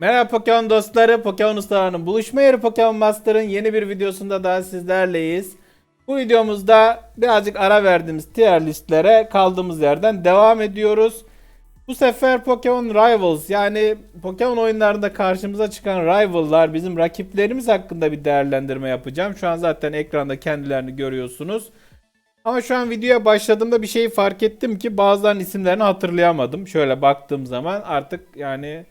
Merhaba Pokemon dostları, Pokemon ustalarının buluşma yeri Pokemon Master'ın yeni bir videosunda daha sizlerleyiz. Bu videomuzda birazcık ara verdiğimiz tier listlere kaldığımız yerden devam ediyoruz. Bu sefer Pokemon Rivals yani Pokemon oyunlarında karşımıza çıkan rival'lar bizim rakiplerimiz hakkında bir değerlendirme yapacağım. Şu an zaten ekranda kendilerini görüyorsunuz. Ama şu an videoya başladığımda bir şeyi fark ettim ki bazılarının isimlerini hatırlayamadım. Şöyle baktığım zaman artık yani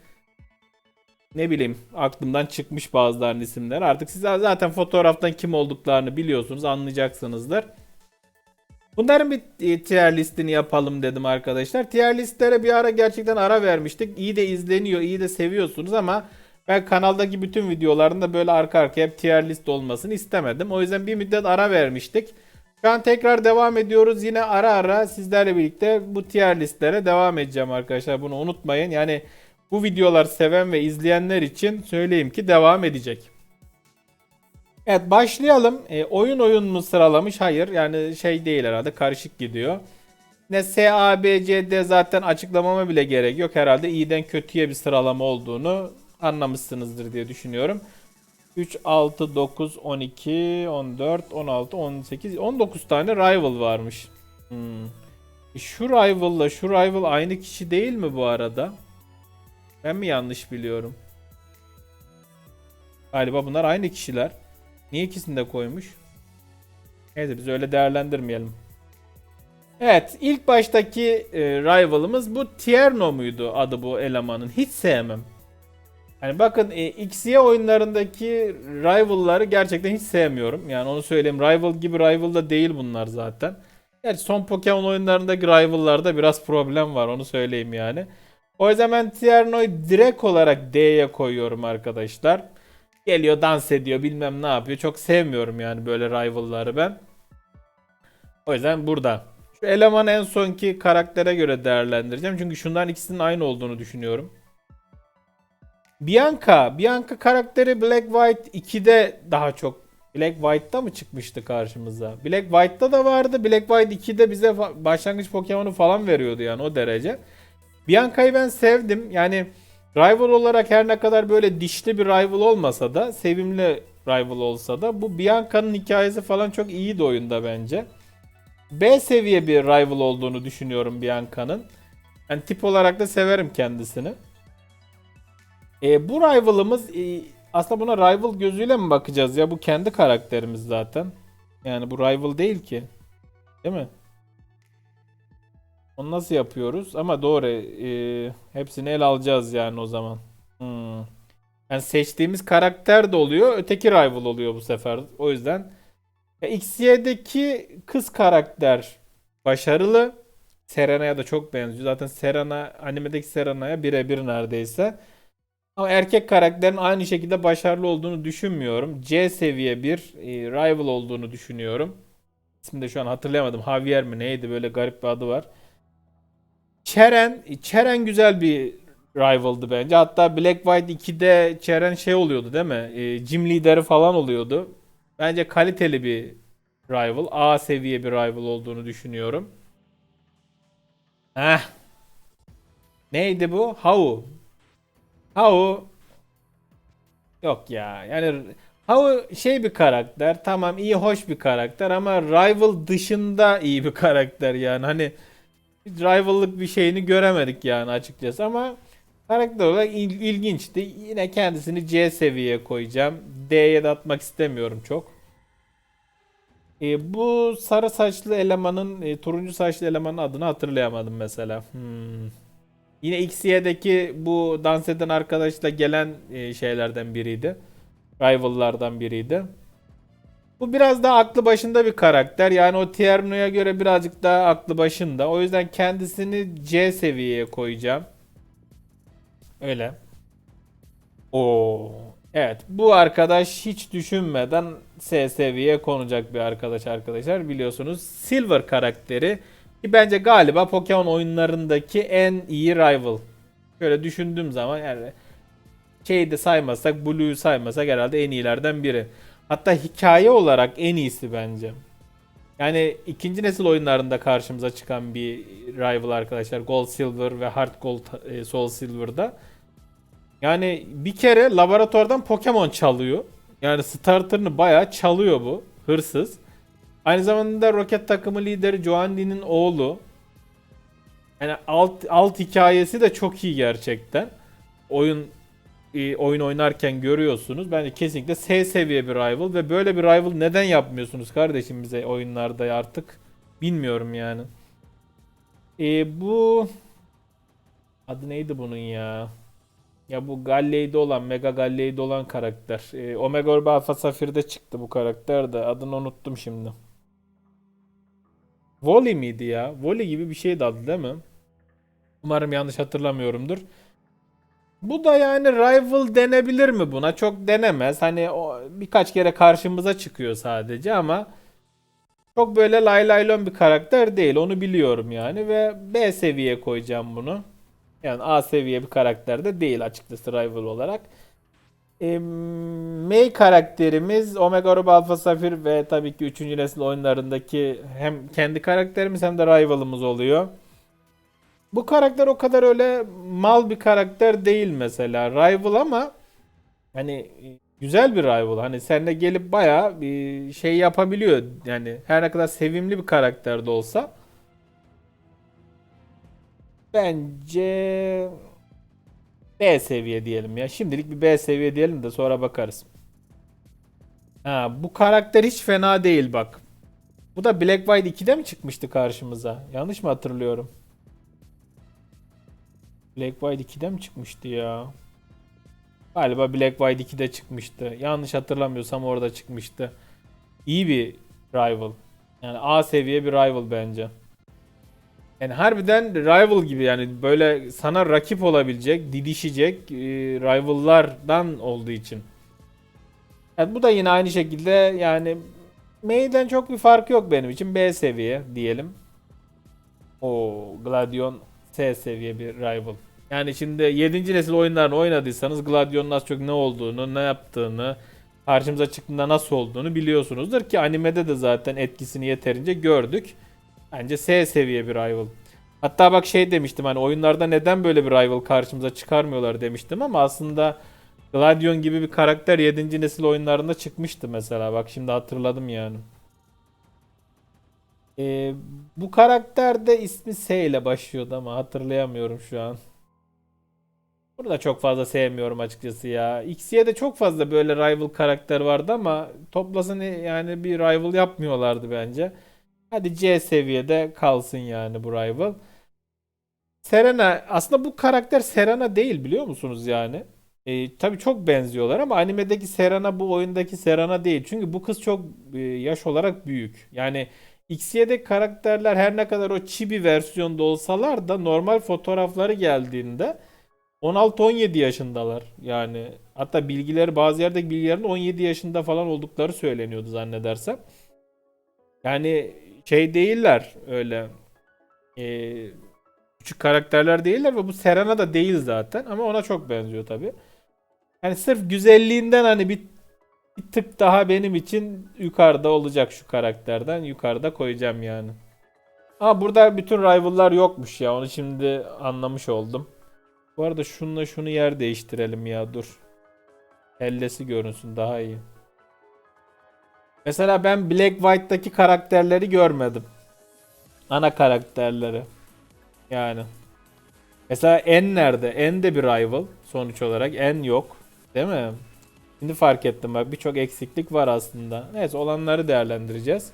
ne bileyim aklımdan çıkmış bazılarının isimleri. Artık siz zaten fotoğraftan kim olduklarını biliyorsunuz anlayacaksınızdır. Bunların bir e, tier listini yapalım dedim arkadaşlar. Tier listlere bir ara gerçekten ara vermiştik. İyi de izleniyor, iyi de seviyorsunuz ama ben kanaldaki bütün videolarında böyle arka arkaya hep tier list olmasını istemedim. O yüzden bir müddet ara vermiştik. Şu an tekrar devam ediyoruz. Yine ara ara sizlerle birlikte bu tier listlere devam edeceğim arkadaşlar. Bunu unutmayın. Yani bu videolar seven ve izleyenler için söyleyeyim ki devam edecek. Evet başlayalım. E, oyun oyun mu sıralamış? Hayır. Yani şey değil herhalde karışık gidiyor. Ne S, A, B, C, D zaten açıklamama bile gerek yok. Herhalde iyiden kötüye bir sıralama olduğunu anlamışsınızdır diye düşünüyorum. 3, 6, 9, 12, 14, 16, 18, 19 tane rival varmış. Hmm. E, Şu rival'la şu rival aynı kişi değil mi bu arada? Ben mi yanlış biliyorum? Galiba bunlar aynı kişiler. Niye ikisini de koymuş? Neyse biz öyle değerlendirmeyelim. Evet ilk baştaki e, rival'ımız bu Tierno muydu adı bu elemanın? Hiç sevmem. Yani bakın e, XY oyunlarındaki rival'ları gerçekten hiç sevmiyorum. Yani onu söyleyeyim. Rival gibi rival da değil bunlar zaten. Gerçi son Pokemon oyunlarındaki rival'larda biraz problem var onu söyleyeyim yani. O yüzden ben Tierno'yu direkt olarak D'ye koyuyorum arkadaşlar. Geliyor dans ediyor bilmem ne yapıyor. Çok sevmiyorum yani böyle rival'ları ben. O yüzden burada. Şu elemanı en sonki karaktere göre değerlendireceğim. Çünkü şundan ikisinin aynı olduğunu düşünüyorum. Bianca. Bianca karakteri Black White 2'de daha çok Black White'da mı çıkmıştı karşımıza? Black White'da da vardı. Black White 2'de bize başlangıç Pokemon'u falan veriyordu yani o derece. Bianca'yı ben sevdim. Yani rival olarak her ne kadar böyle dişli bir rival olmasa da sevimli rival olsa da bu Bianca'nın hikayesi falan çok iyiydi oyunda bence. B seviye bir rival olduğunu düşünüyorum Bianca'nın. Yani tip olarak da severim kendisini. E, bu rival'ımız e, aslında buna rival gözüyle mi bakacağız ya? Bu kendi karakterimiz zaten. Yani bu rival değil ki. Değil mi? Onu nasıl yapıyoruz? Ama doğru. e, hepsini el alacağız yani o zaman. Hmm. Yani seçtiğimiz karakter de oluyor. Öteki rival oluyor bu sefer. O yüzden ya XY'deki kız karakter başarılı. Serena'ya da çok benziyor. Zaten Serena animedeki Serena'ya birebir neredeyse. Ama erkek karakterin aynı şekilde başarılı olduğunu düşünmüyorum. C seviye bir e, rival olduğunu düşünüyorum. İsmini de şu an hatırlayamadım. Javier mi neydi böyle garip bir adı var. Çeren, Çeren güzel bir rival'dı bence. Hatta Black White 2'de Çeren şey oluyordu değil mi? E, gym lideri falan oluyordu. Bence kaliteli bir rival. A seviye bir rival olduğunu düşünüyorum. Heh. Neydi bu? Hau. Hau. Yok ya. Yani Hau şey bir karakter. Tamam iyi hoş bir karakter ama rival dışında iyi bir karakter yani. Hani hiç rival'lık bir şeyini göremedik yani açıkçası ama karakter olarak il- ilginçti. Yine kendisini C seviyeye koyacağım. D'ye de atmak istemiyorum çok. E, bu sarı saçlı elemanın, e, turuncu saçlı elemanın adını hatırlayamadım mesela. Hmm. Yine XY'deki bu dans eden arkadaşla gelen e, şeylerden biriydi. Rival'lardan biriydi. Bu biraz daha aklı başında bir karakter. Yani o Tierno'ya göre birazcık daha aklı başında. O yüzden kendisini C seviyeye koyacağım. Öyle. Oo. Evet bu arkadaş hiç düşünmeden S seviyeye konacak bir arkadaş arkadaşlar. Biliyorsunuz Silver karakteri ki bence galiba Pokemon oyunlarındaki en iyi rival. Şöyle düşündüğüm zaman yani şeyi de saymazsak Blue'yu saymasak herhalde en iyilerden biri. Hatta hikaye olarak en iyisi bence. Yani ikinci nesil oyunlarında karşımıza çıkan bir rival arkadaşlar. Gold Silver ve Heart Gold e, Soul Silver'da. Yani bir kere laboratuvardan Pokemon çalıyor. Yani starterını bayağı çalıyor bu. Hırsız. Aynı zamanda Rocket takımı lideri Joandy'nin oğlu. Yani alt, alt hikayesi de çok iyi gerçekten. Oyun e, oyun oynarken görüyorsunuz. Bence kesinlikle S seviye bir rival ve böyle bir rival neden yapmıyorsunuz kardeşim bize oyunlarda artık bilmiyorum yani. E, bu adı neydi bunun ya? Ya bu Galley'de olan, Mega Galley'de olan karakter. E, Omega Orb Alpha Safir'de çıktı bu karakter de adını unuttum şimdi. Volley miydi ya? Volley gibi bir şeydi adı değil mi? Umarım yanlış hatırlamıyorumdur. Bu da yani rival denebilir mi buna? Çok denemez. Hani o birkaç kere karşımıza çıkıyor sadece ama çok böyle lay lay lon bir karakter değil. Onu biliyorum yani ve B seviye koyacağım bunu. Yani A seviye bir karakter de değil açıkçası rival olarak. E, May karakterimiz Omega Orb Alpha Sapphire ve tabii ki 3. nesil oyunlarındaki hem kendi karakterimiz hem de rivalımız oluyor. Bu karakter o kadar öyle mal bir karakter değil mesela. Rival ama hani güzel bir rival. Hani seninle gelip bayağı bir şey yapabiliyor. Yani her ne kadar sevimli bir karakter de olsa. Bence B seviye diyelim ya. Şimdilik bir B seviye diyelim de sonra bakarız. Ha, bu karakter hiç fena değil bak. Bu da Black White 2'de mi çıkmıştı karşımıza? Yanlış mı hatırlıyorum? Black White 2'de mi çıkmıştı ya? Galiba Black White 2'de çıkmıştı. Yanlış hatırlamıyorsam orada çıkmıştı. İyi bir rival. Yani A seviye bir rival bence. Yani harbiden rival gibi yani böyle sana rakip olabilecek, didişecek e, rivallardan olduğu için. Yani bu da yine aynı şekilde yani May'den çok bir fark yok benim için. B seviye diyelim. O Gladion S seviye bir rival. Yani şimdi 7. nesil oyunlarını oynadıysanız Gladion'un az çok ne olduğunu, ne yaptığını, karşımıza çıktığında nasıl olduğunu biliyorsunuzdur ki animede de zaten etkisini yeterince gördük. Bence S seviye bir rival. Hatta bak şey demiştim hani oyunlarda neden böyle bir rival karşımıza çıkarmıyorlar demiştim ama aslında Gladion gibi bir karakter 7. nesil oyunlarında çıkmıştı mesela. Bak şimdi hatırladım yani. Ee, bu karakter de ismi S ile başlıyordu ama hatırlayamıyorum şu an. Bunu da çok fazla sevmiyorum açıkçası ya. X'ye de çok fazla böyle rival karakter vardı ama toplasın yani bir rival yapmıyorlardı bence. Hadi C seviyede kalsın yani bu rival. Serena aslında bu karakter Serena değil biliyor musunuz yani? E, tabii çok benziyorlar ama animedeki Serena bu oyundaki Serena değil. Çünkü bu kız çok e, yaş olarak büyük. Yani Xy'deki karakterler her ne kadar o chibi versiyonda olsalar da normal fotoğrafları geldiğinde 16-17 yaşındalar. Yani hatta bilgileri bazı yerdeki bilgilerin 17 yaşında falan oldukları söyleniyordu zannedersem. Yani şey değiller öyle e, küçük karakterler değiller ve bu Serena da değil zaten ama ona çok benziyor tabi. Yani sırf güzelliğinden hani bir, bir tık daha benim için yukarıda olacak şu karakterden yukarıda koyacağım yani. Ama burada bütün rival'lar yokmuş ya onu şimdi anlamış oldum. Bu arada şununla şunu yer değiştirelim ya dur. Ellesi görünsün daha iyi. Mesela ben Black White'daki karakterleri görmedim. Ana karakterleri. Yani. Mesela En nerede? En de bir rival sonuç olarak. En yok. Değil mi? Şimdi fark ettim bak birçok eksiklik var aslında. Neyse olanları değerlendireceğiz.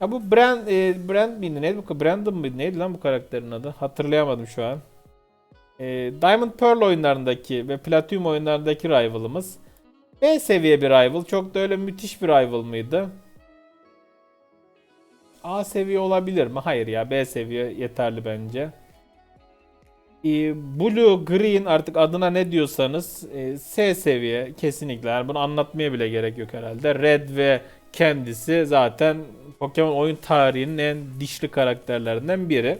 Ya bu Brand, e, Brand miydi neydi bu? Brandon mıydı? Neydi lan bu karakterin adı? Hatırlayamadım şu an. E, Diamond Pearl oyunlarındaki ve Platinum oyunlarındaki rival'ımız. B seviye bir rival. Çok da öyle müthiş bir rival mıydı? A seviye olabilir mi? Hayır ya B seviye yeterli bence. Ee, Blue, Green artık adına ne diyorsanız e, S seviye kesinlikle. Yani bunu anlatmaya bile gerek yok herhalde. Red ve kendisi zaten Pokemon oyun tarihinin en dişli karakterlerinden biri.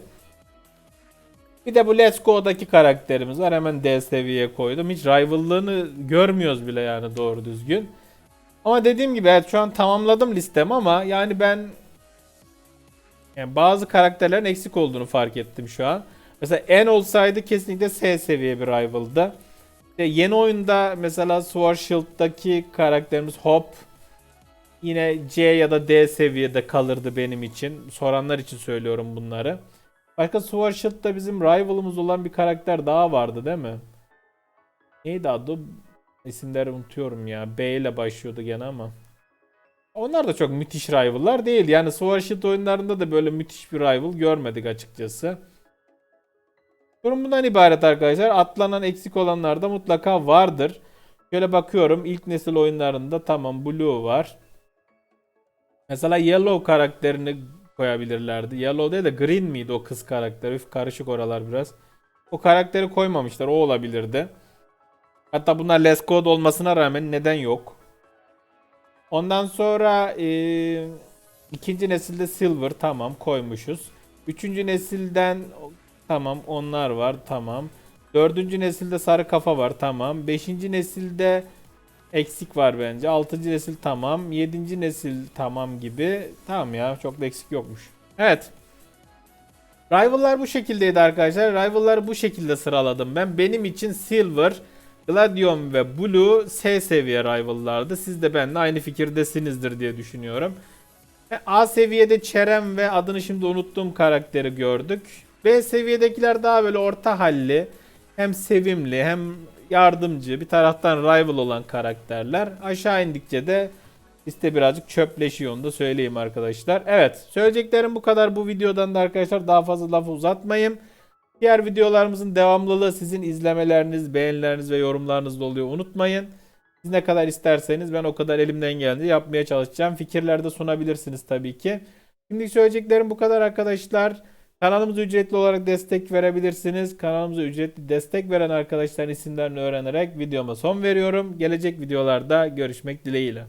Bir de bu Let's Go'daki karakterimiz var. Hemen D seviyeye koydum. Hiç rival'lığını görmüyoruz bile yani doğru düzgün. Ama dediğim gibi evet şu an tamamladım listemi ama yani ben yani bazı karakterlerin eksik olduğunu fark ettim şu an. Mesela N olsaydı kesinlikle S seviye bir rival'dı. İşte yeni oyunda mesela Sword Shield'daki karakterimiz Hop yine C ya da D seviyede kalırdı benim için. Soranlar için söylüyorum bunları. Başka Sword Shield'da bizim rival'ımız olan bir karakter daha vardı değil mi? Neydi adı? İsimleri unutuyorum ya. B ile başlıyordu gene ama. Onlar da çok müthiş rival'lar değil. Yani Sword Shield oyunlarında da böyle müthiş bir rival görmedik açıkçası. Durum bundan ibaret arkadaşlar. Atlanan eksik olanlar da mutlaka vardır. Şöyle bakıyorum ilk nesil oyunlarında tamam Blue var. Mesela Yellow karakterini koyabilirlerdi. Yellow değil de Green miydi o kız karakter? Üf karışık oralar biraz. O karakteri koymamışlar. O olabilirdi. Hatta bunlar Les Code olmasına rağmen neden yok? Ondan sonra eee, ikinci nesilde Silver tamam koymuşuz. Üçüncü nesilden tamam onlar var tamam. Dördüncü nesilde sarı kafa var tamam. Beşinci nesilde eksik var bence. Altıncı nesil tamam. Yedinci nesil tamam gibi. Tamam ya çok da eksik yokmuş. Evet. Rival'lar bu şekildeydi arkadaşlar. Rival'ları bu şekilde sıraladım ben. Benim için Silver, Gladion ve Blue S seviye rival'lardı. Siz de benimle aynı fikirdesinizdir diye düşünüyorum. E, A seviyede Çerem ve adını şimdi unuttuğum karakteri gördük. B seviyedekiler daha böyle orta halli. Hem sevimli hem yardımcı bir taraftan rival olan karakterler. Aşağı indikçe de liste birazcık çöpleşiyor onu da söyleyeyim arkadaşlar. Evet söyleyeceklerim bu kadar bu videodan da arkadaşlar daha fazla lafı uzatmayayım. Diğer videolarımızın devamlılığı sizin izlemeleriniz, beğenileriniz ve yorumlarınızla oluyor unutmayın. Siz ne kadar isterseniz ben o kadar elimden geldiğince yapmaya çalışacağım. Fikirler de sunabilirsiniz tabii ki. Şimdi söyleyeceklerim bu kadar arkadaşlar. Kanalımıza ücretli olarak destek verebilirsiniz. Kanalımıza ücretli destek veren arkadaşların isimlerini öğrenerek videoma son veriyorum. Gelecek videolarda görüşmek dileğiyle.